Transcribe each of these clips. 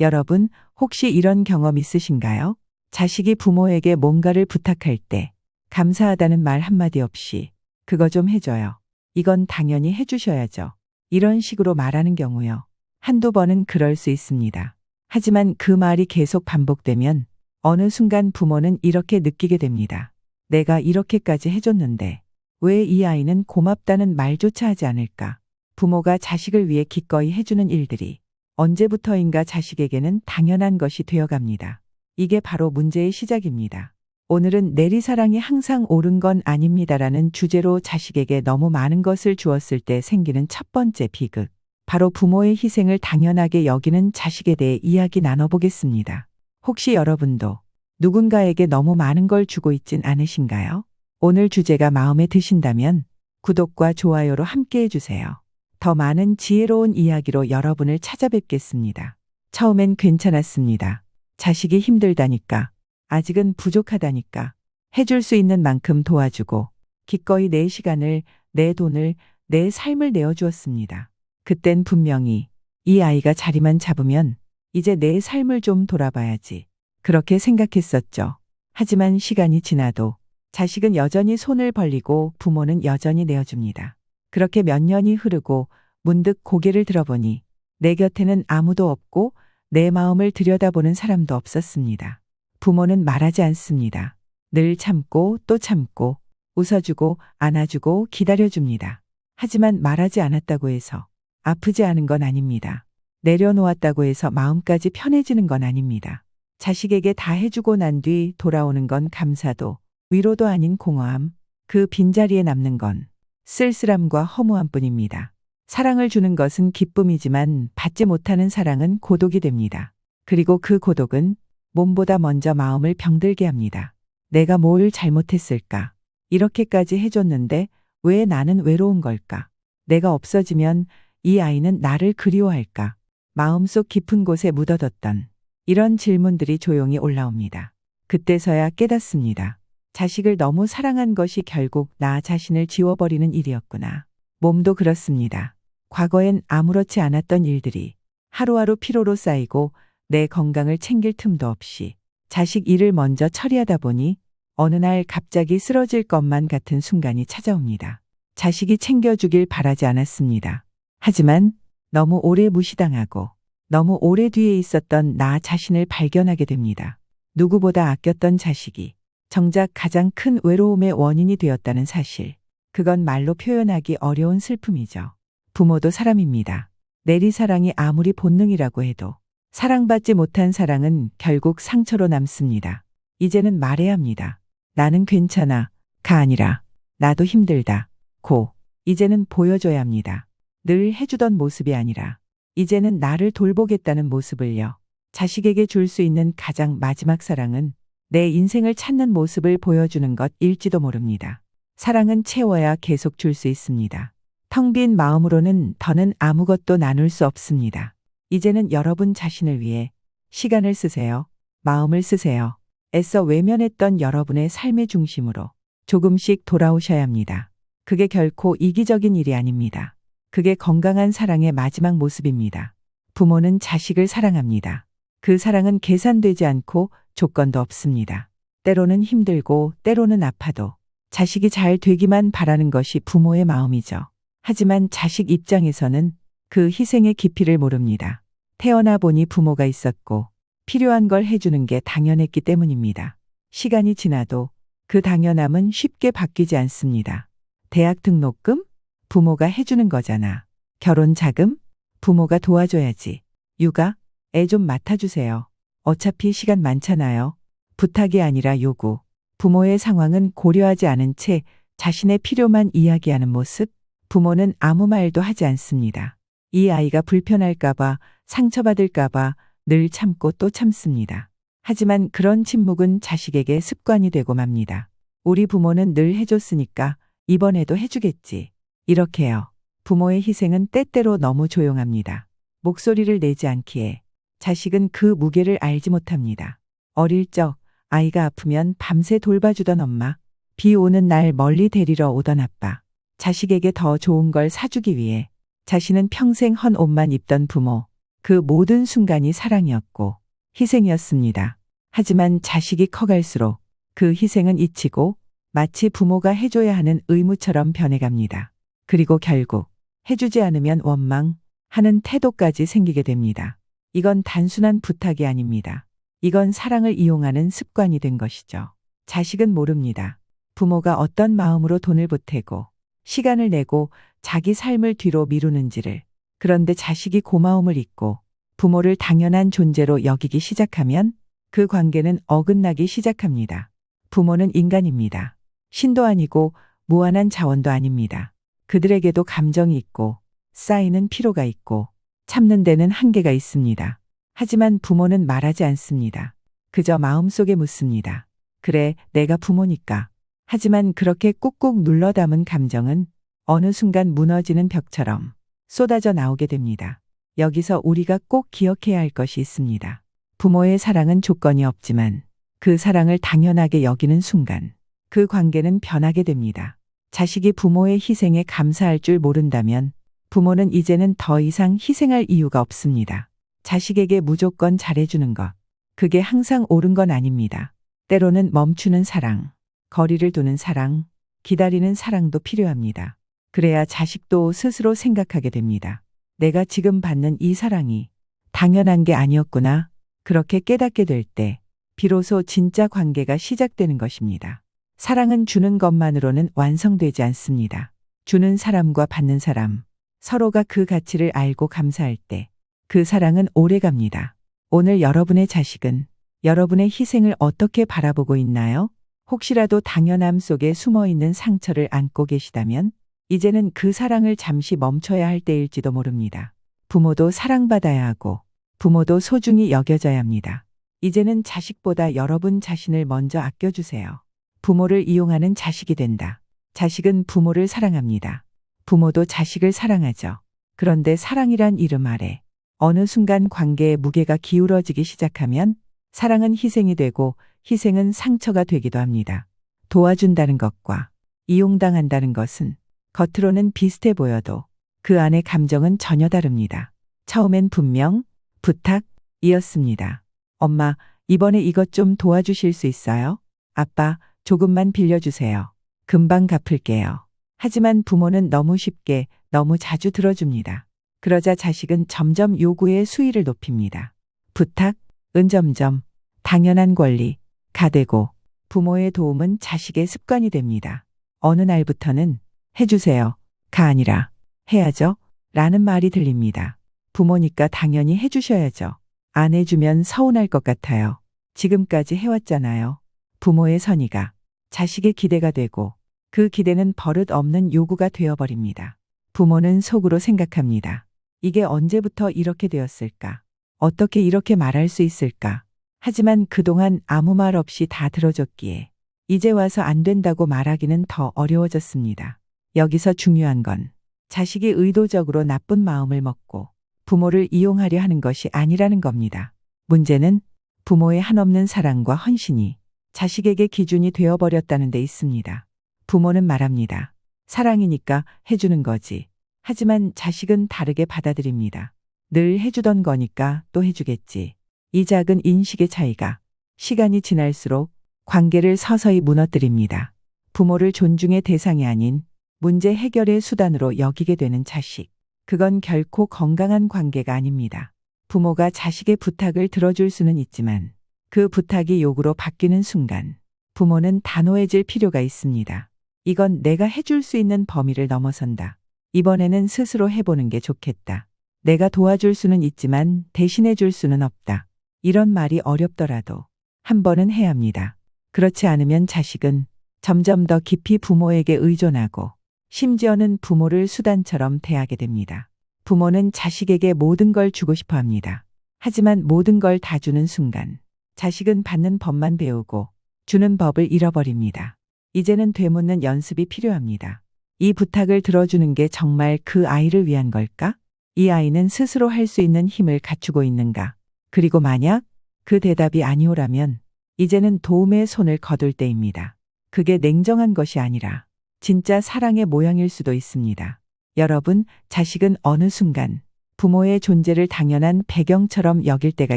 여러분, 혹시 이런 경험 있으신가요? 자식이 부모에게 뭔가를 부탁할 때, 감사하다는 말 한마디 없이, 그거 좀 해줘요. 이건 당연히 해주셔야죠. 이런 식으로 말하는 경우요. 한두 번은 그럴 수 있습니다. 하지만 그 말이 계속 반복되면 어느 순간 부모는 이렇게 느끼게 됩니다. 내가 이렇게까지 해줬는데 왜 이 아이는 고맙다는 말조차 하지 않을까? 부모가 자식을 위해 기꺼이 해주는 일들이 언제부터인가 자식에게는 당연한 것이 되어갑니다. 이게 바로 문제의 시작입니다. 오늘은 내리사랑이 항상 옳은 건 아닙니다라는 주제로 자식에게 너무 많은 것을 주었을 때 생기는 첫 번째 비극. 바로 부모의 희생을 당연하게 여기는 자식에 대해 이야기 나눠보겠습니다. 혹시 여러분도 누군가에게 너무 많은 걸 주고 있진 않으신가요? 오늘 주제가 마음에 드신다면 구독과 좋아요로 함께 해주세요. 더 많은 지혜로운 이야기로 여러분을 찾아뵙겠습니다. 처음엔 괜찮았습니다. 자식이 힘들다니까, 아직은 부족하다니까, 해줄 수 있는 만큼 도와주고, 기꺼이 내 시간을, 내 돈을, 내 삶을 내어주었습니다. 그땐 분명히 이 아이가 자리만 잡으면 이제 내 삶을 좀 돌아봐야지. 그렇게 생각했었죠. 하지만 시간이 지나도 자식은 여전히 손을 벌리고 부모는 여전히 내어줍니다. 그렇게 몇 년이 흐르고 문득 고개를 들어보니 내 곁에는 아무도 없고 내 마음을 들여다보는 사람도 없었습니다. 부모는 말하지 않습니다. 늘 참고 또 참고 웃어주고 안아주고 기다려줍니다. 하지만 말하지 않았다고 해서 아프지 않은 건 아닙니다. 내려놓았다고 해서 마음까지 편해지는 건 아닙니다. 자식에게 다 해주고 난 뒤 돌아오는 건 감사도 위로도 아닌 공허함, 그 빈자리에 남는 건 쓸쓸함과 허무함 뿐입니다. 사랑을 주는 것은 기쁨이지만 받지 못하는 사랑은 고독이 됩니다. 그리고 그 고독은 몸보다 먼저 마음을 병들게 합니다. 내가 뭘 잘못했을까? 이렇게까지 해줬는데 왜 나는 외로운 걸까? 내가 없어지면 이 아이는 나를 그리워할까? 마음속 깊은 곳에 묻어뒀던 이런 질문들이 조용히 올라옵니다. 그때서야 깨닫습니다. 자식을 너무 사랑한 것이 결국 나 자신을 지워버리는 일이었구나. 몸도 그렇습니다. 과거엔 아무렇지 않았던 일들이 하루하루 피로로 쌓이고 내 건강을 챙길 틈도 없이 자식 일을 먼저 처리하다 보니 어느 날 갑자기 쓰러질 것만 같은 순간이 찾아옵니다. 자식이 챙겨주길 바라지 않았습니다. 하지만 너무 오래 무시당하고 너무 오래 뒤에 있었던 나 자신을 발견하게 됩니다. 누구보다 아꼈던 자식이 정작 가장 큰 외로움의 원인이 되었다는 사실. 그건 말로 표현하기 어려운 슬픔이죠. 부모도 사람입니다. 내리사랑이 아무리 본능이라고 해도 사랑받지 못한 사랑은 결국 상처로 남습니다. 이제는 말해야 합니다. 나는 괜찮아. 가 아니라 나도 힘들다. 고. 이제는 보여줘야 합니다. 늘 해주던 모습이 아니라 이제는 나를 돌보겠다는 모습을요. 자식에게 줄 수 있는 가장 마지막 사랑은 내 인생을 찾는 모습을 보여주는 것일지도 모릅니다. 사랑은 채워야 계속 줄 수 있습니다. 텅 빈 마음으로는 더는 아무것도 나눌 수 없습니다. 이제는 여러분 자신을 위해 시간을 쓰세요. 마음을 쓰세요. 애써 외면했던 여러분의 삶의 중심으로 조금씩 돌아오셔야 합니다. 그게 결코 이기적인 일이 아닙니다. 그게 건강한 사랑의 마지막 모습입니다. 부모는 자식을 사랑합니다. 그 사랑은 계산되지 않고 조건도 없습니다. 때로는 힘들고 때로는 아파도 자식이 잘 되기만 바라는 것이 부모의 마음이죠. 하지만 자식 입장에서는 그 희생의 깊이를 모릅니다. 태어나 보니 부모가 있었고 필요한 걸 해주는 게 당연했기 때문입니다. 시간이 지나도 그 당연함은 쉽게 바뀌지 않습니다. 대학 등록금? 부모가 해주는 거잖아. 결혼 자금? 부모가 도와줘야지. 육아? 애 좀 맡아주세요. 어차피 시간 많잖아요. 부탁이 아니라 요구. 부모의 상황은 고려하지 않은 채 자신의 필요만 이야기하는 모습? 부모는 아무 말도 하지 않습니다. 이 아이가 불편할까봐, 상처받을까봐 늘 참고 또 참습니다. 하지만 그런 침묵은 자식에게 습관이 되고 맙니다. 우리 부모는 늘 해줬으니까 이번에도 해주겠지. 이렇게요. 부모의 희생은 때때로 너무 조용합니다. 목소리를 내지 않기에 자식은 그 무게를 알지 못합니다. 어릴 적 아이가 아프면 밤새 돌봐주던 엄마, 비 오는 날 멀리 데리러 오던 아빠, 자식에게 더 좋은 걸 사주기 위해 자신은 평생 헌 옷만 입던 부모, 그 모든 순간이 사랑이었고 희생이었습니다. 하지만 자식이 커갈수록 그 희생은 잊히고 마치 부모가 해줘야 하는 의무처럼 변해갑니다. 그리고 결국 해주지 않으면 원망 하는 태도까지 생기게 됩니다. 이건 단순한 부탁이 아닙니다. 이건 사랑을 이용하는 습관이 된 것이죠. 자식은 모릅니다. 부모가 어떤 마음으로 돈을 보태고 시간을 내고 자기 삶을 뒤로 미루는지를. 그런데 자식이 고마움을 잊고 부모를 당연한 존재로 여기기 시작하면 그 관계는 어긋나기 시작합니다. 부모는 인간입니다. 신도 아니고 무한한 자원도 아닙니다. 그들에게도 감정이 있고 쌓이는 피로가 있고 참는 데는 한계가 있습니다. 하지만 부모는 말하지 않습니다. 그저 마음속에 묻습니다. 그래, 내가 부모니까. 하지만 그렇게 꾹꾹 눌러 담은 감정은 어느 순간 무너지는 벽처럼 쏟아져 나오게 됩니다. 여기서 우리가 꼭 기억해야 할 것이 있습니다. 부모의 사랑은 조건이 없지만 그 사랑을 당연하게 여기는 순간 그 관계는 변하게 됩니다. 자식이 부모의 희생에 감사할 줄 모른다면 부모는 이제는 더 이상 희생할 이유가 없습니다. 자식에게 무조건 잘해주는 것. 그게 항상 옳은 건 아닙니다. 때로는 멈추는 사랑, 거리를 두는 사랑, 기다리는 사랑도 필요합니다. 그래야 자식도 스스로 생각하게 됩니다. 내가 지금 받는 이 사랑이 당연한 게 아니었구나. 그렇게 깨닫게 될 때, 비로소 진짜 관계가 시작되는 것입니다. 사랑은 주는 것만으로는 완성되지 않습니다. 주는 사람과 받는 사람, 서로가 그 가치를 알고 감사할 때, 그 사랑은 오래 갑니다. 오늘 여러분의 자식은 여러분의 희생을 어떻게 바라보고 있나요? 혹시라도 당연함 속에 숨어 있는 상처를 안고 계시다면 이제는 그 사랑을 잠시 멈춰야 할 때일지도 모릅니다. 부모도 사랑받아야 하고 부모도 소중히 여겨져야 합니다. 이제는 자식보다 여러분 자신을 먼저 아껴주세요. 부모를 이용하는 자식이 된다. 자식은 부모를 사랑합니다. 부모도 자식을 사랑하죠. 그런데 사랑이란 이름 아래 어느 순간 관계의 무게가 기울어지기 시작하면 사랑은 희생이 되고 희생은 상처가 되기도 합니다. 도와준다는 것과 이용당한다는 것은 겉으로는 비슷해 보여도 그 안의 감정은 전혀 다릅니다. 처음엔 분명 부탁이었습니다. 엄마, 이번에 이것 좀 도와주실 수 있어요? 아빠, 조금만 빌려주세요. 금방 갚을게요. 하지만 부모는 너무 쉽게, 너무 자주 들어줍니다. 그러자 자식은 점점 요구의 수위를 높입니다. 부탁, 은점점, 당연한 권리, 가되고 부모의 도움은 자식의 습관이 됩니다. 어느 날부터는 해주세요. 가 아니라 해야죠. 라는 말이 들립니다. 부모니까 당연히 해주셔야죠. 안 해주면 서운할 것 같아요. 지금까지 해왔잖아요. 부모의 선의가 자식의 기대가 되고 그 기대는 버릇 없는 요구가 되어버립니다. 부모는 속으로 생각합니다. 이게 언제부터 이렇게 되었을까? 어떻게 이렇게 말할 수 있을까? 하지만 그동안 아무 말 없이 다 들어줬기에 이제 와서 안 된다고 말하기는 더 어려워졌습니다. 여기서 중요한 건 자식이 의도적으로 나쁜 마음을 먹고 부모를 이용하려 하는 것이 아니라는 겁니다. 문제는 부모의 한없는 사랑과 헌신이 자식에게 기준이 되어버렸다는 데 있습니다. 부모는 말합니다. 사랑이니까 해주는 거지. 하지만 자식은 다르게 받아들입니다. 늘 해주던 거니까 또 해주겠지. 이 작은 인식의 차이가 시간이 지날수록 관계를 서서히 무너뜨립니다. 부모를 존중의 대상이 아닌 문제 해결의 수단으로 여기게 되는 자식. 그건 결코 건강한 관계가 아닙니다. 부모가 자식의 부탁을 들어줄 수는 있지만 그 부탁이 욕으로 바뀌는 순간 부모는 단호해질 필요가 있습니다. 이건 내가 해줄 수 있는 범위를 넘어선다. 이번에는 스스로 해보는 게 좋겠다. 내가 도와줄 수는 있지만 대신해 줄 수는 없다. 이런 말이 어렵더라도 한 번은 해야 합니다. 그렇지 않으면 자식은 점점 더 깊이 부모에게 의존하고 심지어는 부모를 수단처럼 대하게 됩니다. 부모는 자식에게 모든 걸 주고 싶어 합니다. 하지만 모든 걸 다 주는 순간 자식은 받는 법만 배우고 주는 법을 잃어버립니다. 이제는 되묻는 연습이 필요합니다. 이 부탁을 들어주는 게 정말 그 아이를 위한 걸까? 이 아이는 스스로 할 수 있는 힘을 갖추고 있는가? 그리고 만약 그 대답이 아니오라면 이제는 도움의 손을 거둘 때입니다. 그게 냉정한 것이 아니라 진짜 사랑의 모양일 수도 있습니다. 여러분, 자식은 어느 순간 부모의 존재를 당연한 배경처럼 여길 때가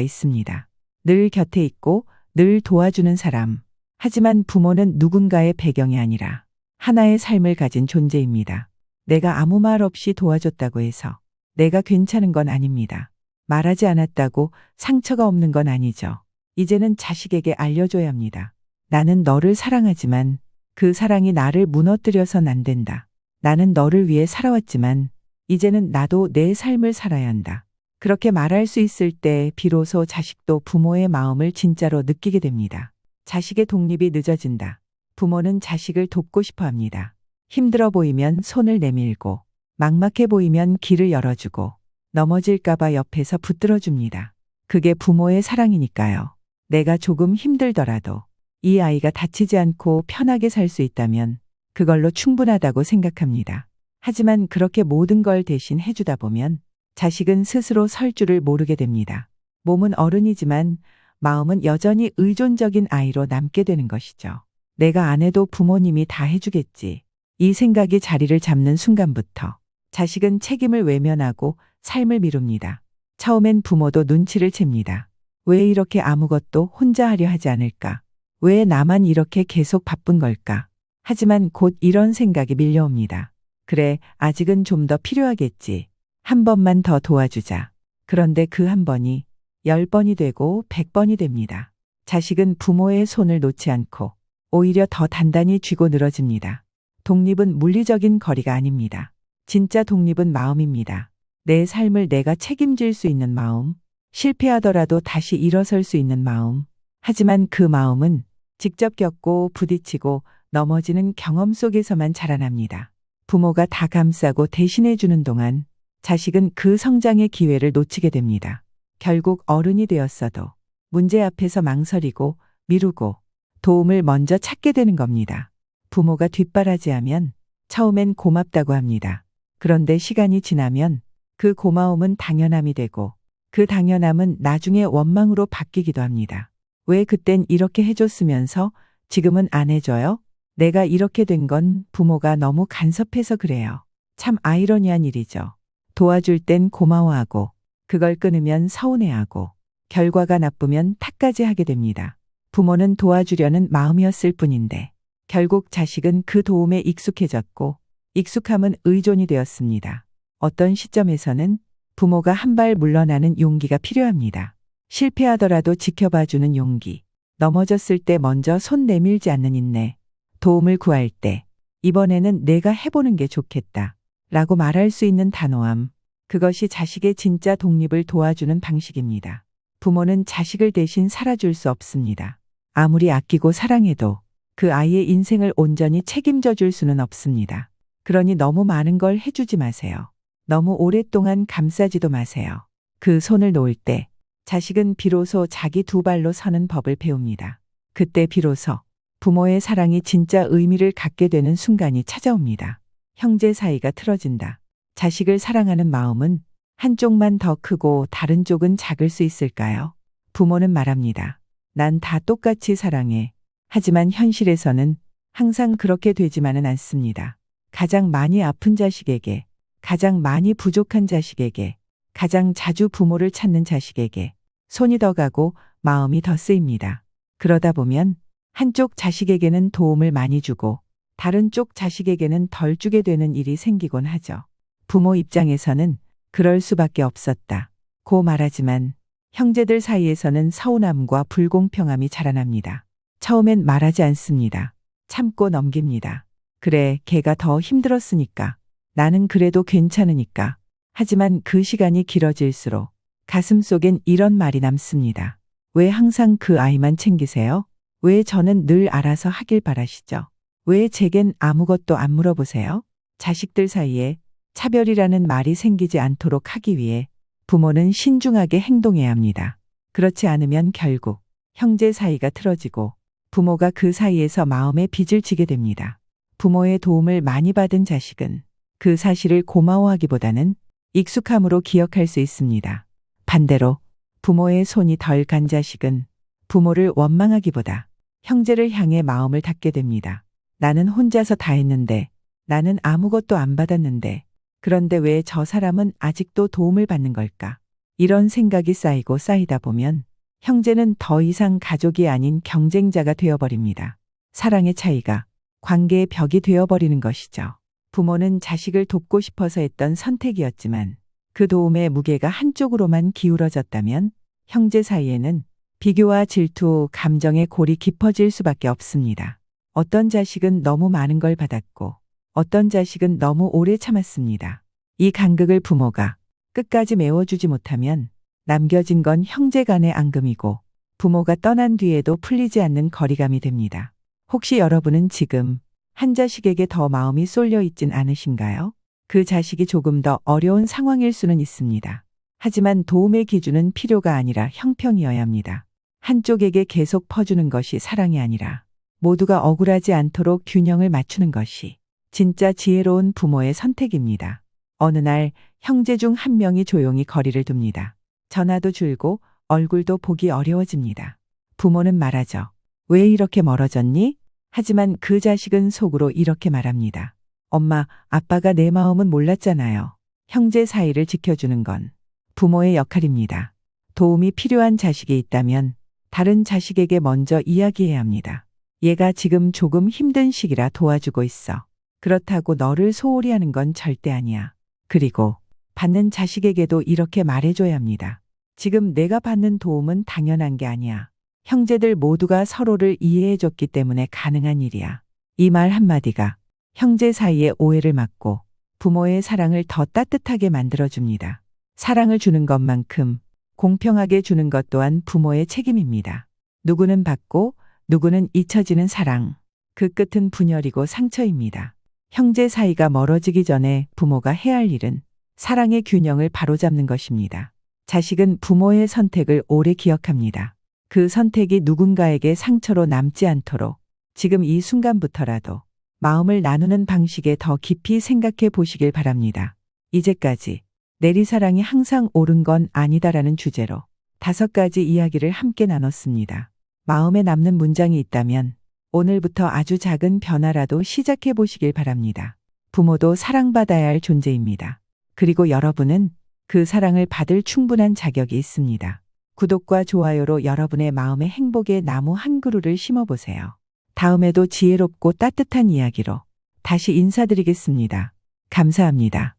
있습니다. 늘 곁에 있고 늘 도와주는 사람. 하지만 부모는 누군가의 배경이 아니라 하나의 삶을 가진 존재입니다. 내가 아무 말 없이 도와줬다고 해서 내가 괜찮은 건 아닙니다. 말하지 않았다고 상처가 없는 건 아니죠. 이제는 자식에게 알려줘야 합니다. 나는 너를 사랑하지만 그 사랑이 나를 무너뜨려선 안 된다. 나는 너를 위해 살아왔지만 이제는 나도 내 삶을 살아야 한다. 그렇게 말할 수 있을 때 비로소 자식도 부모의 마음을 진짜로 느끼게 됩니다. 자식의 독립이 늦어진다. 부모는 자식을 돕고 싶어 합니다. 힘들어 보이면 손을 내밀고 막막해 보이면 길을 열어주고 넘어질까봐 옆에서 붙들어 줍니다. 그게 부모의 사랑이니까요. 내가 조금 힘들더라도 이 아이가 다치지 않고 편하게 살 수 있다면 그걸로 충분하다고 생각합니다. 하지만 그렇게 모든 걸 대신 해주다 보면 자식은 스스로 설 줄을 모르게 됩니다. 몸은 어른이지만 마음은 여전히 의존적인 아이로 남게 되는 것이죠. 내가 안 해도 부모님이 다 해주겠지. 이 생각이 자리를 잡는 순간부터 자식은 책임을 외면하고 삶을 미룹니다. 처음엔 부모도 눈치를 챕니다. 왜 이렇게 아무것도 혼자 하려 하지 않을까? 왜 나만 이렇게 계속 바쁜 걸까? 하지만 곧 이런 생각이 밀려옵니다. 그래, 아직은 좀 더 필요하겠지. 한 번만 더 도와주자. 그런데 그 한 번이 열 번이 되고 백 번이 됩니다. 자식은 부모의 손을 놓지 않고 오히려 더 단단히 쥐고 늘어집니다. 독립은 물리적인 거리가 아닙니다. 진짜 독립은 마음입니다. 내 삶을 내가 책임질 수 있는 마음, 실패하더라도 다시 일어설 수 있는 마음. 하지만 그 마음은 직접 겪고 부딪히고 넘어지는 경험 속에서만 자라납니다. 부모가 다 감싸고 대신해 주는 동안 자식은 그 성장의 기회를 놓치게 됩니다. 결국 어른이 되었어도 문제 앞에서 망설이고 미루고 도움을 먼저 찾게 되는 겁니다. 부모가 뒷바라지하면 처음엔 고맙다고 합니다. 그런데 시간이 지나면 그 고마움은 당연함이 되고 그 당연함은 나중에 원망으로 바뀌기도 합니다. 왜 그땐 이렇게 해줬으면서 지금은 안 해줘요? 내가 이렇게 된 건 부모가 너무 간섭해서 그래요. 참 아이러니한 일이죠. 도와줄 땐 고마워하고 그걸 끊으면 서운해하고 결과가 나쁘면 탓까지 하게 됩니다. 부모는 도와주려는 마음이었을 뿐인데 결국 자식은 그 도움에 익숙해졌고 익숙함은 의존이 되었습니다. 어떤 시점에서는 부모가 한 발 물러나는 용기가 필요합니다. 실패하더라도 지켜봐주는 용기. 넘어졌을 때 먼저 손 내밀지 않는 인내. 도움을 구할 때 이번에는 내가 해보는 게 좋겠다. 라고 말할 수 있는 단호함. 그것이 자식의 진짜 독립을 도와주는 방식입니다. 부모는 자식을 대신 살아줄 수 없습니다. 아무리 아끼고 사랑해도 그 아이의 인생을 온전히 책임져 줄 수는 없습니다. 그러니 너무 많은 걸 해주지 마세요. 너무 오랫동안 감싸지도 마세요. 그 손을 놓을 때 자식은 비로소 자기 두 발로 서는 법을 배웁니다. 그때 비로소 부모의 사랑이 진짜 의미를 갖게 되는 순간이 찾아옵니다. 형제 사이가 틀어진다. 자식을 사랑하는 마음은 한쪽만 더 크고 다른 쪽은 작을 수 있을까요? 부모는 말합니다. 난 다 똑같이 사랑해. 하지만 현실에서는 항상 그렇게 되지만은 않습니다. 가장 많이 아픈 자식에게 가장 많이 부족한 자식에게, 가장 자주 부모를 찾는 자식에게 손이 더 가고 마음이 더 쓰입니다. 그러다 보면 한쪽 자식에게는 도움을 많이 주고 다른 쪽 자식에게는 덜 주게 되는 일이 생기곤 하죠. 부모 입장에서는 그럴 수밖에 없었다. 고 말하지만 형제들 사이에서는 서운함과 불공평함이 자라납니다. 처음엔 말하지 않습니다. 참고 넘깁니다. 그래, 걔가 더 힘들었으니까. 나는 그래도 괜찮으니까. 하지만 그 시간이 길어질수록 가슴 속엔 이런 말이 남습니다. 왜 항상 그 아이만 챙기세요? 왜 저는 늘 알아서 하길 바라시죠? 왜 제겐 아무것도 안 물어보세요? 자식들 사이에 차별이라는 말이 생기지 않도록 하기 위해 부모는 신중하게 행동해야 합니다. 그렇지 않으면 결국 형제 사이가 틀어지고 부모가 그 사이에서 마음에 빚을 지게 됩니다. 부모의 도움을 많이 받은 자식은 그 사실을 고마워하기보다는 익숙함으로 기억할 수 있습니다. 반대로 부모의 손이 덜 간 자식은 부모를 원망하기보다 형제를 향해 마음을 닫게 됩니다. 나는 혼자서 다 했는데, 나는 아무것도 안 받았는데, 그런데 왜 저 사람은 아직도 도움을 받는 걸까? 이런 생각이 쌓이고 쌓이다 보면 형제는 더 이상 가족이 아닌 경쟁자가 되어버립니다. 사랑의 차이가 관계의 벽이 되어버리는 것이죠. 부모는 자식을 돕고 싶어서 했던 선택이었지만 그 도움의 무게가 한쪽으로만 기울어졌다면 형제 사이에는 비교와 질투, 감정의 골이 깊어질 수밖에 없습니다. 어떤 자식은 너무 많은 걸 받았고 어떤 자식은 너무 오래 참았습니다. 이 간극을 부모가 끝까지 메워주지 못하면 남겨진 건 형제 간의 앙금이고 부모가 떠난 뒤에도 풀리지 않는 거리감이 됩니다. 혹시 여러분은 지금 한 자식에게 더 마음이 쏠려 있진 않으신가요? 그 자식이 조금 더 어려운 상황일 수는 있습니다. 하지만 도움의 기준은 필요가 아니라 형평이어야 합니다. 한쪽에게 계속 퍼주는 것이 사랑이 아니라 모두가 억울하지 않도록 균형을 맞추는 것이 진짜 지혜로운 부모의 선택입니다. 어느 날 형제 중 한 명이 조용히 거리를 둡니다. 전화도 줄고 얼굴도 보기 어려워집니다. 부모는 말하죠. 왜 이렇게 멀어졌니? 하지만 그 자식은 속으로 이렇게 말합니다. 엄마, 아빠가 내 마음은 몰랐잖아요. 형제 사이를 지켜주는 건 부모의 역할입니다. 도움이 필요한 자식이 있다면 다른 자식에게 먼저 이야기해야 합니다. 얘가 지금 조금 힘든 시기라 도와주고 있어. 그렇다고 너를 소홀히 하는 건 절대 아니야. 그리고 받는 자식에게도 이렇게 말해줘야 합니다. 지금 내가 받는 도움은 당연한 게 아니야. 형제들 모두가 서로를 이해해줬기 때문에 가능한 일이야. 이 말 한마디가 형제 사이의 오해를 막고 부모의 사랑을 더 따뜻하게 만들어줍니다. 사랑을 주는 것만큼 공평하게 주는 것 또한 부모의 책임입니다. 누구는 받고 누구는 잊혀지는 사랑. 그 끝은 분열이고 상처입니다. 형제 사이가 멀어지기 전에 부모가 해야 할 일은 사랑의 균형을 바로잡는 것입니다. 자식은 부모의 선택을 오래 기억합니다. 그 선택이 누군가에게 상처로 남지 않도록 지금 이 순간부터라도 마음을 나누는 방식에 더 깊이 생각해 보시길 바랍니다. 이제까지 내리사랑이 항상 옳은 건 아니다라는 주제로 다섯 가지 이야기를 함께 나눴습니다. 마음에 남는 문장이 있다면 오늘부터 아주 작은 변화라도 시작해 보시길 바랍니다. 부모도 사랑받아야 할 존재입니다. 그리고 여러분은 그 사랑을 받을 충분한 자격이 있습니다. 구독과 좋아요로 여러분의 마음의 행복의 나무 한 그루를 심어보세요. 다음에도 지혜롭고 따뜻한 이야기로 다시 인사드리겠습니다. 감사합니다.